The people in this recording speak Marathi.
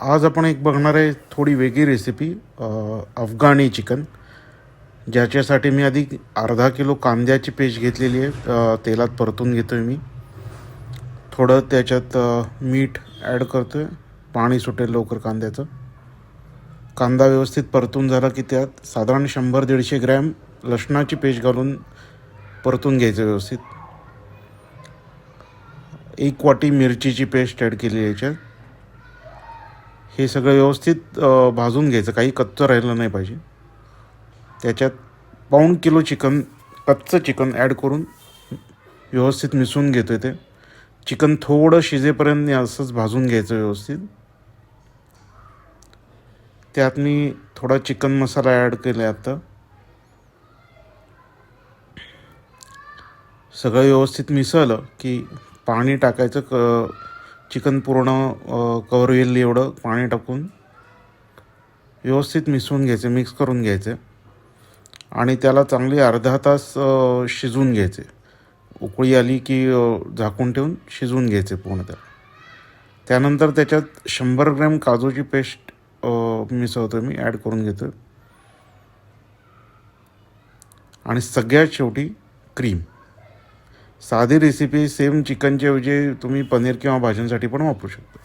आज आपण एक बघणार आहे थोडी वेगळी रेसिपी अफगाणी चिकन ज्याच्यासाठी मी आधी अर्धा किलो कांद्याची पेस्ट घेतलेली आहे. तेलात परतून घेतो आहे मी. थोडं त्याच्यात मीठ ॲड करतो आहे पाणी सुटेल लवकर कांद्याचं. कांदा व्यवस्थित परतून झाला की त्यात साधारण शंभर दीडशे ग्रॅम लसणाची पेस्ट घालून परतून घ्यायचं व्यवस्थित. एक वाटी मिरचीची पेस्ट ॲड केली याच्यात. हे सगळं व्यवस्थित भाजून घ्यायचं. काही कच्चं राहिलं नाही पाहिजे. त्याच्यात पाऊण किलो चिकन कच्चं चिकन ॲड करून व्यवस्थित मिसळून घेतो ते. चिकन थोडं शिजेपर्यंत असंच भाजून घ्यायचं व्यवस्थित. त्यात मी थोडा चिकन मसाला ॲड केला आहे आता. सगळं व्यवस्थित मिसळलं की पाणी टाकायचं क चिकन पूर्ण कवर येईल एवढं पाणी टाकून. व्यवस्थित मिसळून घ्यायचे मिक्स करून घ्यायचे. आणि त्याला चांगली अर्धा तास शिजवून घ्यायचे. उकळी आली की झाकून ठेवून शिजवून घ्यायचे पूर्ण त्याला. त्यानंतर त्याच्यात शंभर ग्रॅम काजूची पेस्ट मिसळतो मी ॲड करून घेतो आणि सगळ्यात शेवटी क्रीम साधी रेसिपी सेम चिकनच्या ऐवजी तुम्ही पनीर किंवा भाज्यांसाठी पण वापरू शकता.